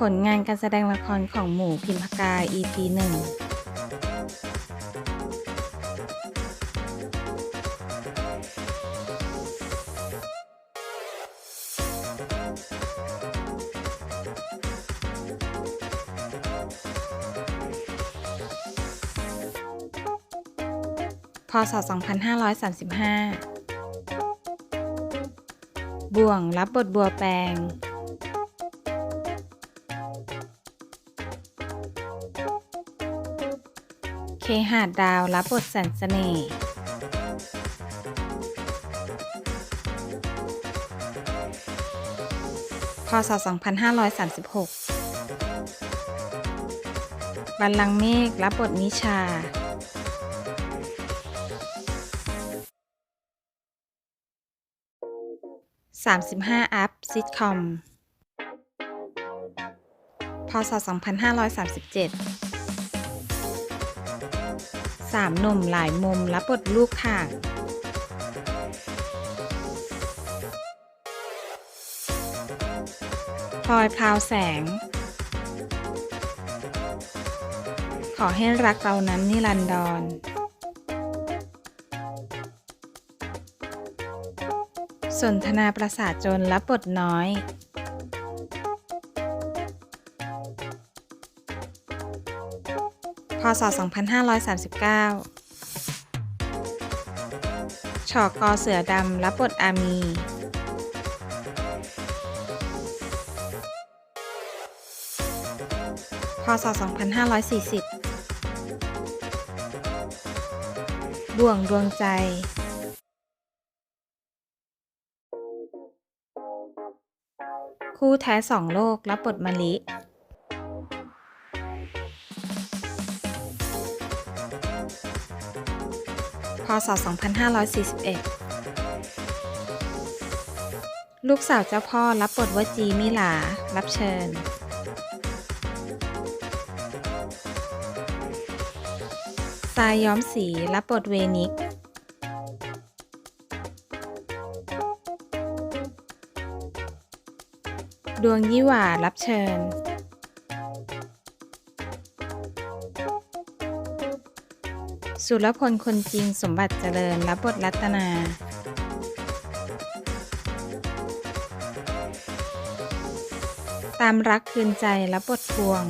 ผลงานการแสดงละครของหมู่พิมพกา EP หนึ่งพศ 2535 บ่วงรับบทบัวแปลง เคหาดดาวรับบทแสนเสน่ห์พศ 2536 บัลลังเมฆรับบทนิชา 35 อัพซิทคอม พศ 2537 สามหนุ่มหลายมุมรับบทลูกข่างพลอยพราวแสง ขอให้รักเรานั้นนิรันดร สนทนาประสาทจนรับบทน้อย พศ 2539ชอกอเสือดำรับบทอามี พศ 2540บ่วงดวงใจคู่แท้สองโลกรับบทมะลิ ศ 2541 ลูกสาวเจ้าพ่อรับบทว่าจีมิหลา รับเชิญทรายย้อมสี รับบทเวนิก ดวงยี่หว่า รับเชิญ สุรพลคนจริงสมบัติเจริญรับบทรัตนาตามรักคืนใจรับบทพวง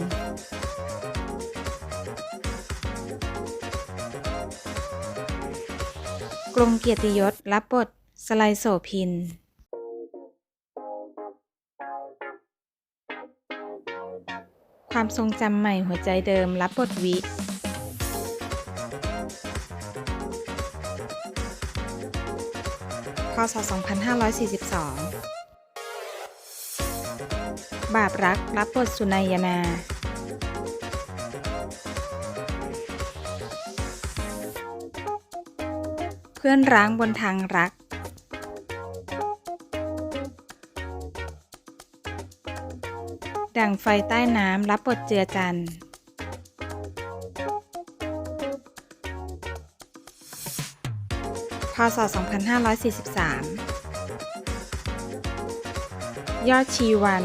กรมเกียรติยศรับบทสไลโสพิน ความทรงจำใหม่หัวใจเดิมรับบทวิ ศ 2542 บาปรักรับบทสุนัยนา เพื่อนร้างบนทางรัก ดั่งไฟใต้น้ำรับบทเจือจันทร์ ศ 2543 ยอดชีวัน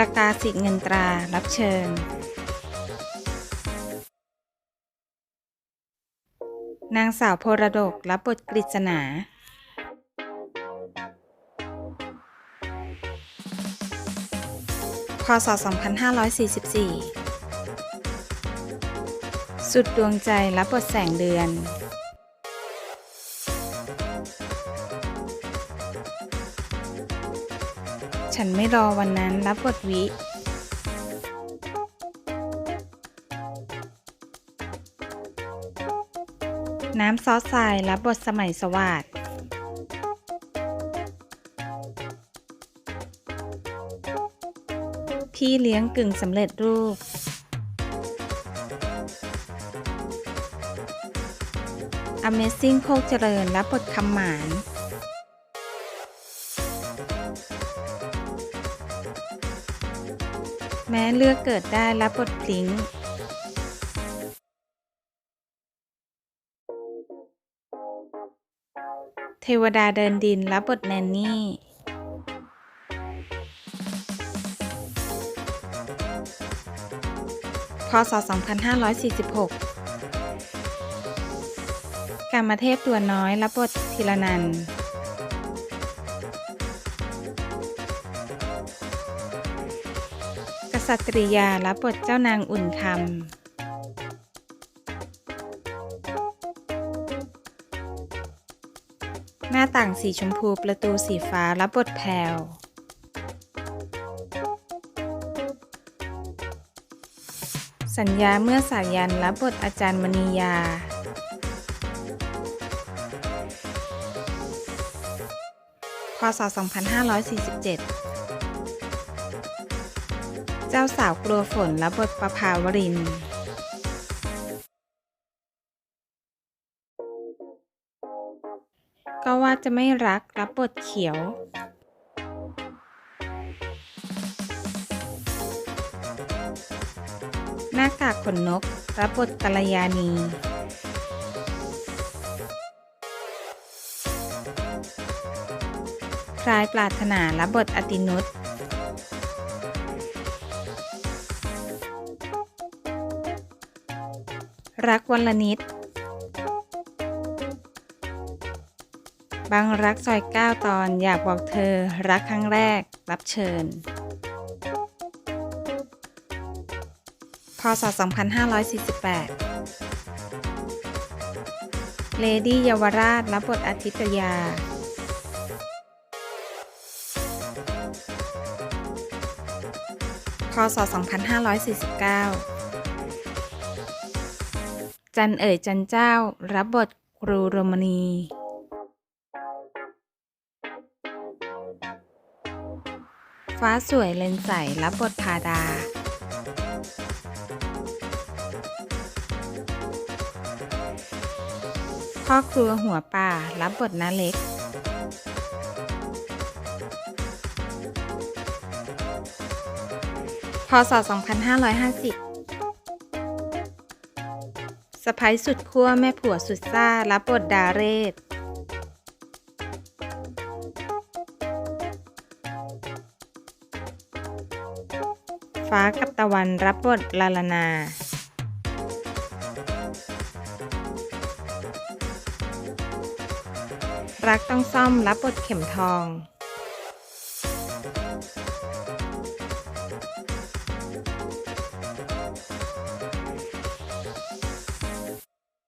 ระกาศิทธิ์เงินตรารับเชิญ นางสาวโพระดกรับบทกฤษณาพศ 2544 สุดดวงใจรับบทแสงเดือน ฉันไม่รอวันนั้นรับบทวิ น้ำซอสทรายรับบทสมัยสวัสดพี่เลี้ยงกึ่งสำเร็จรูป Amazing โคกเจริญรับบทคำหมานแม้เลือกเกิดได้รับบทพลิงเทวดาเดินดินรับบทแนนนี่ พศ 2546 กามเทพตัวน้อยรับบทธีรนันท์กษัตริยารับบทเจ้านางอุ่นคำหน้าต่างสีชมพูประตูสีฟ้ารับบทแพรวสัญญาเมื่อสายันรับบทอาจารย์มณียา พศ 2547 เจ้าสาวกลัวฝนรับบทประภาวริน ก็ว่าจะไม่รักรับบทเขียวหน้ากากขนนกรับบทกัลยาณี พรายปรารถนารับบทอตินุชรักวันละนิด บางรักซอยเก้าตอนอยากบอกเธอ รักครั้งแรก รับเชิญ พศ 2548 เลดี้เยาวราชรับบทอาทิตยา ศ 2549 จันเอ๋ยจันเจ้า รับบทครูโรมนีฟ้าสวยเลนใสรับบทพาดา พ่อครัวหัวป่ารับบทน้าเล็ก พศ 2550สะพ้ยสุดขั้วแม่ผัวสุดซ่า รับบทดาเรศ ฟ้ากับตะวันรับบทลาลานารักต้องซ่อมรับบทเข็มทอง